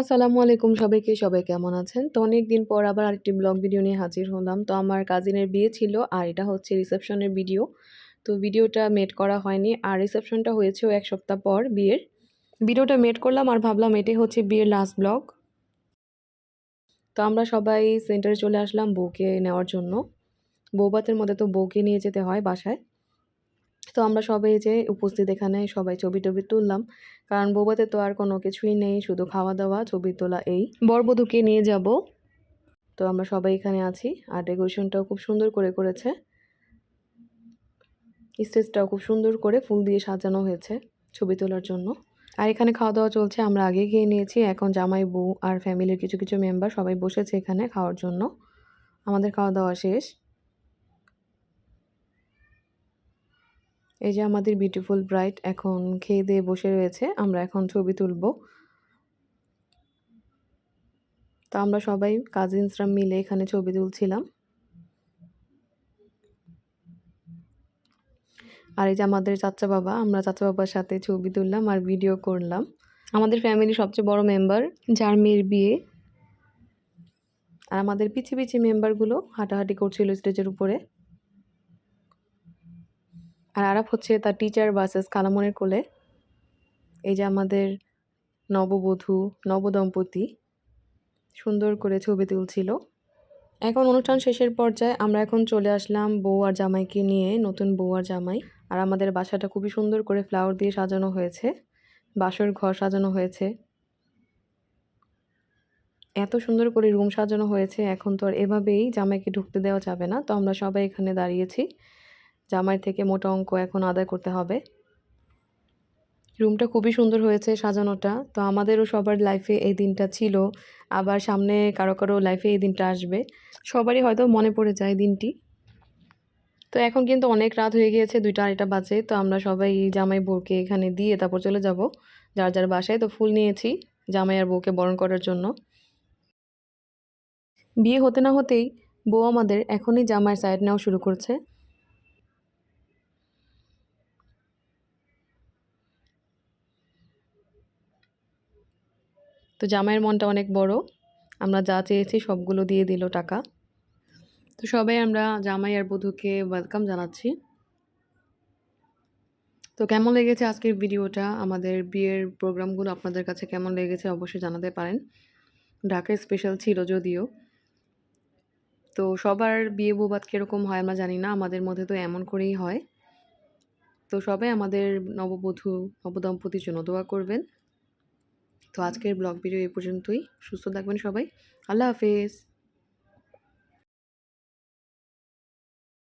আসসালামু আলাইকুম সবাইকে, সবাই কেমন আছেন? তো অনেকদিন পর আবার আরেকটি ব্লগ ভিডিও নিয়ে হাজির হলাম। তো আমার কাজিনের বিয়ে ছিল আর এটা হচ্ছে রিসেপশনের ভিডিও। তো ভিডিওটা মেড করা হয়নি আর রিসেপশনটা হয়েছেও এক সপ্তাহ পর বিয়ের। ভিডিওটা মেড করলাম আর ভাবলাম এটাই হচ্ছে বিয়ের লাস্ট ব্লগ। তো আমরা সবাই সেন্টারে চলে আসলাম বউকে নেওয়ার জন্য। বউভাতের মধ্যে তো বউকে নিয়ে যেতে হয় বাসায়। তো আমরা সবাই যে উপস্থিত এখানে সবাই ছবি-টবি তুললাম। কারণ বউভাতে তো আর কোনো কিছুই নেই, শুধু খাওয়া-দাওয়া, ছবি তোলা এই। বরবধূকে নিয়ে যাব। তো আমরা সবাই এখানে আছি। আর ডেকোরেশনটাও খুব সুন্দর করে করেছে। স্টেজটাও খুব সুন্দর করে ফুল দিয়ে সাজানো হয়েছে ছবি তোলার জন্য। আর এখানে খাওয়া-দাওয়া চলছে। আমরা আগে খেয়ে নিয়েছি। এখন জামাই, বউ আর ফ্যামিলির কিছু, কিছু মেম্বার সবাই বসেছে এখানে খাওয়ার জন্য। আমাদের খাওয়া-দাওয়া শেষ। এই যে আমাদের বিউটিফুল ব্রাইট এখন খেয়ে-দেয়ে বসে রয়েছে। আমরা এখন ছবি তুলব। তো আমরা সবাই কাজিনসরা মিলে এখানে ছবি তুলছিলাম। আর এই যে আমাদের চাচা বাবা, আমরা চাচা বাবার সাথে ছবি তুললাম আর ভিডিও করলাম। আমাদের ফ্যামিলির সবচেয়ে বড় মেম্বার যার মেয়ের বিয়ে। আর আমাদের পিছে, পিছে মেম্বারগুলো হাঁটাহাঁটি করছিল স্টেজের উপরে। আর আরাফ হচ্ছে তার টিচার ভার্সেস কালামনের কোলে। এই যে আমাদের নববধূ, নবদম্পতি সুন্দর করে ছবি তুলছিল। এখন অনুষ্ঠান শেষের পর্যায়ে আমরা এখন চলে আসলাম বউ আর জামাইকে নিয়ে, নতুন বউ আর জামাই। আর আমাদের বাসাটা খুবই সুন্দর করে ফ্লাওয়ার দিয়ে সাজানো হয়েছে। বাসর ঘর সাজানো হয়েছে। এত সুন্দর করে রুম সাজানো হয়েছে এখন তো আর এভাবেই জামাইকে ঢুকতে দেওয়া যাবে না। তো আমরা সবাই এখানে দাঁড়িয়েছি। জামাই থেকে মোটা অঙ্ক এখন আদায় করতে হবে। রুমটা খুবই সুন্দর হয়েছে সাজানোটা। তো আমাদেরও সবার লাইফে এই দিনটা ছিল। আবার সামনে কারও, কারও লাইফে এই দিনটা আসবে। সবারই হয়তো মনে পড়ে যায় দিনটি। তো এখন কিন্তু অনেক রাত হয়ে গিয়েছে ২টা ২.৫টা বাজে। তো আমরা সবাই জামাই বউকে এখানে দিয়ে তারপর চলে যাব যার, যার বাসায়। তো ফুল নিয়েছি জামাই আর বউকে বরণ করার জন্য। বিয়ে হতে না হতেই বউ আমাদের এখনই জামাইয়ের সাইড নেওয়া শুরু করছে। তো জামাইয়ের মনটা অনেক বড়। আমরা যা চেয়েছি সবগুলো দিয়ে দিল টাকা। তো সবাই আমরা জামাই আর বধূকে ওয়েলকাম জানাচ্ছি। তো কেমন লেগেছে আজকের ভিডিওটা? আমাদের বিয়ের প্রোগ্রামগুলো আপনাদের কাছে কেমন লেগেছে অবশ্যই জানাতে পারেন। ঢাকায় স্পেশাল ছিল যদিও। তো সবার বিয়ে বৌভাত কীরকম হয় আমরা জানি না। আমাদের মধ্যে তো এমন করেই হয়। তো সবাই আমাদের নববধূ, নবদম্পতির জন্য দোয়া করবেন। তো আজকের ব্লগ ভিডিও এ পর্যন্তই। সুস্থ থাকবেন সবাই। আল্লাহ হাফেজ।